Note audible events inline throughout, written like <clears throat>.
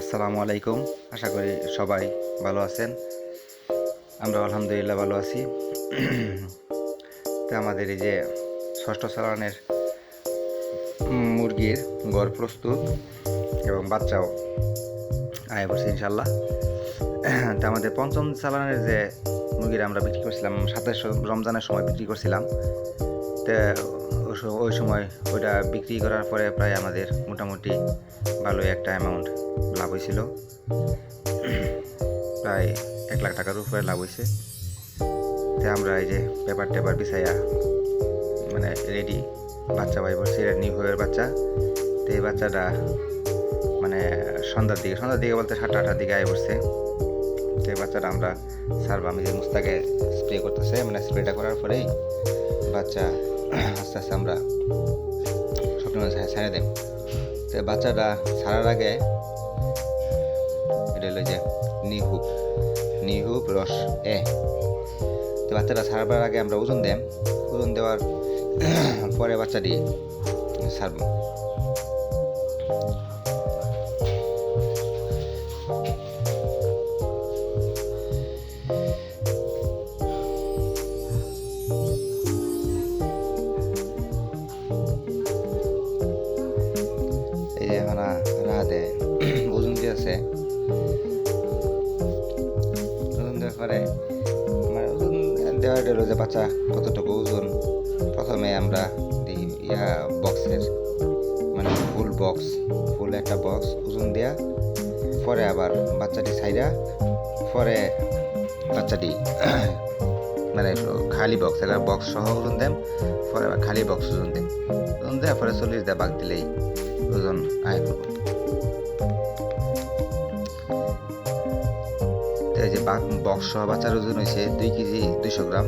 আসসালামু আলাইকুম। আশা করি সবাই ভালো আছেন। আমরা আলহামদুলিল্লাহ ভালো আছি। তো আমাদের এই যে ষষ্ঠ সালানের মুরগির গড় প্রস্তুত এবং বাচ্চাও আয় বসে ইনশাল্লাহ তো আমাদের পঞ্চম সালানের যে মুরগিরা আমরা বিক্রি করছিলাম সাতাশ রমজানের সময় বিক্রি করছিলাম। তো ওই সময় ওইটা বিক্রি করার পরে প্রায় আমাদের মোটামুটি ভালোই একটা অ্যামাউন্ট লাভ হয়েছিল। প্রায় এক লাখ টাকার উপরে লাভ হয়েছে। তো আমরা এই যে পেপার টেপার বিছাইয়া মানে রেডি বাচ্চা ভাই বলছি এটা নিউ হয়ের বাচ্চা। তো এই বাচ্চাটা মানে সন্ধ্যার দিকে সন্ধ্যার দিকে বলতে সাতটা আটটার দিকে আয় বসছে। তো এই বাচ্চাটা আমরা সারবো আমি যে মুস্তাকে স্প্রে করতেছে মানে স্প্রেটা করার পরেই বাচ্চা আস্তে আস্তে আমরা স্বপ্ন ছেড়ে দেব। তো বাচ্চাটা ছাড়ার আগে এটা হলো যে নিহুপ নিহুপ রস এ। তো বাচ্চাটা ছাড়বার আগে আমরা ওজন দেম। ওজন দেওয়ার পরে বাচ্চাটি ছাড়ব। রাতে ওজন দিয়েছে ওজন দেওয়ার পরে মানে ওজন দেওয়ার হলো যে বাচ্চা কতটুকু ওজন? প্রথমে আমরা দিই ইয়া বক্সের মানে ফুল বক্স ফুল একটা বক্স ওজন দেয়া। পরে আবার বাচ্চাটি সাইডা পরে বাচ্চাটি <coughs> মানে খালি বক্স একটা বক্স সহ ওজন দেন, পরে খালি বক্স ওজন দেন। ওজন দেওয়ার পরে চল্লিশ দেওয়া বাঘ দিলেই ওজন আয় করব। বক্স সহ বাচ্চার ওজন হয়েছে দুই কেজি দুইশো গ্রাম।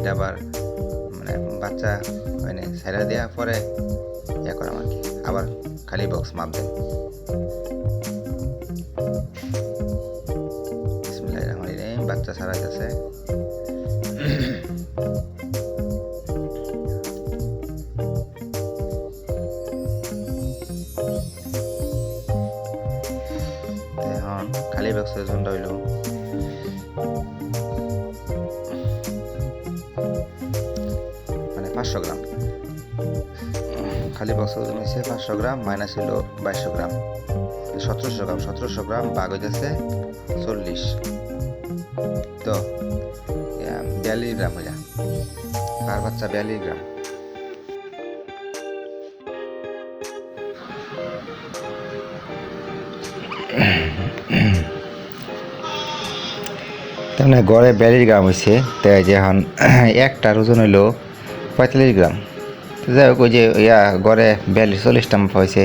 এটা আবার মানে বাচ্চা মানে সাইডা দেওয়ার পরে ইয়ে করাম আর কি আবার খালি বক্স মাপ দেন বক্সের ওজনটা হইল মানে পাঁচশো গ্রাম। খালি বক্স ওজন হয়েছে পাঁচশো গ্রাম মাইনাস হইল বাইশশো গ্রাম। সতেরোশো গ্রাম সতেরোশো গ্রাম, বাঘ হইতেছে চল্লিশ। তো বিয়াল্লিশ গ্রাম হইলা আর বাচ্চা বিয়াল্লিশ গ্রাম। তার মানে গড়ে বিয়াল্লিশ গ্রাম হয়েছে তাই যে এখন <clears throat> একটার ওজন হইল পঁয়তাল্লিশ গ্রাম। যাই হোক, ওই যে ইয়া গড়ে বিয়াল্লিশ চল্লিশটা মাপ হয়েছে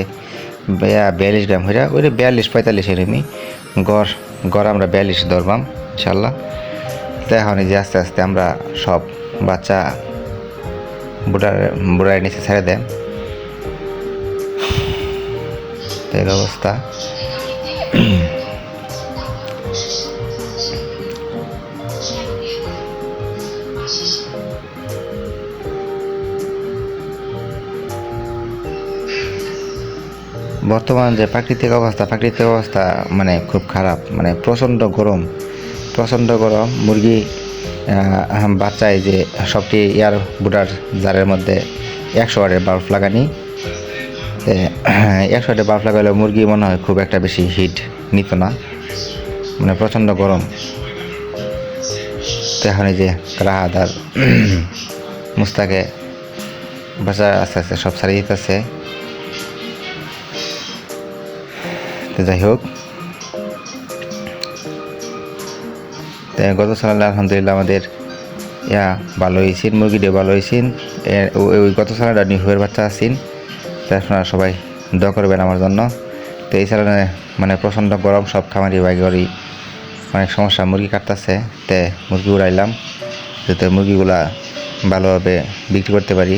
ইয়া বিয়াল্লিশ গ্রাম হইয়া ওইটা বিয়াল্লিশ, পঁয়তাল্লিশ এরমই গড় গড় আমরা বিয়াল্লিশ ধরবাম ইনশাল্লাহ তো এখন যে আস্তে আস্তে আমরা সব বাচ্চা বুড়ার বুড়ার নিচে ছেড়ে দেন। তো এই অবস্থা। <clears throat> বর্তমান যে প্রাকৃতিক অবস্থা প্রাকৃতিক অবস্থা মানে খুব খারাপ মানে প্রচণ্ড গরম প্রচণ্ড গরম। মুরগি বাচ্চায় যে সবটি এয়ার বুটার জারের মধ্যে একশো ওয়াটের বাল্ব লাগানি। একশো ওয়াটের বাল্ব লাগালে মুরগি মনে হয় খুব একটা বেশি হিট নিত না মানে প্রচণ্ড গরম। এখন যে রাহাত আর <clears throat> মুস্তাকে বাচ্চা আস্তে আস্তে সব ছাড়িয়ে দিতেছে। তো যাই হোক। গত সালে আলহামদুলিল্লাহ আমাদের, ইয়া ভালো হয়েছেন মুরগিটিও ভালো হয়েছেন ওই গত সালে নিহুয়ের বাচ্চা আছেন। তো আপনারা সবাই দোয়া করবেন আমার জন্য। তো এই সালে মানে প্রচণ্ড গরম, সব খামারি বাইগরি অনেক সমস্যা। মুরগি কাটতেছে, তে মুরগি উড়াইলাম। যাতে মুরগিগুলা ভালোভাবে বিক্রি করতে পারি।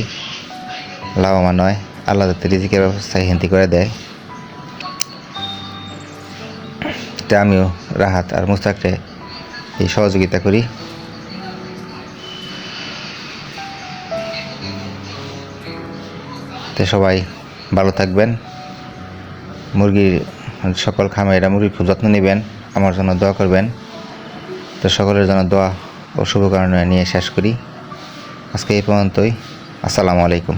লাভবান হয়। আল্লাহ যাতে রিজিকের ব্যবস্থা হিন্দি করে দেয়। এটা আমিও রাহাত আর মুস্তাকরে এই সহযোগিতা করি। তো সবাই ভালো থাকবেন। মুরগির সকল খামারিরা মুরগির খুব যত্ন নেবেন। আমার জন্য দোয়া করবেন। তো সকলের জন্য দোয়া ও শুভকামনা নিয়ে শেষ করি। আজকে এই পর্যন্তই। আসসালামু আলাইকুম।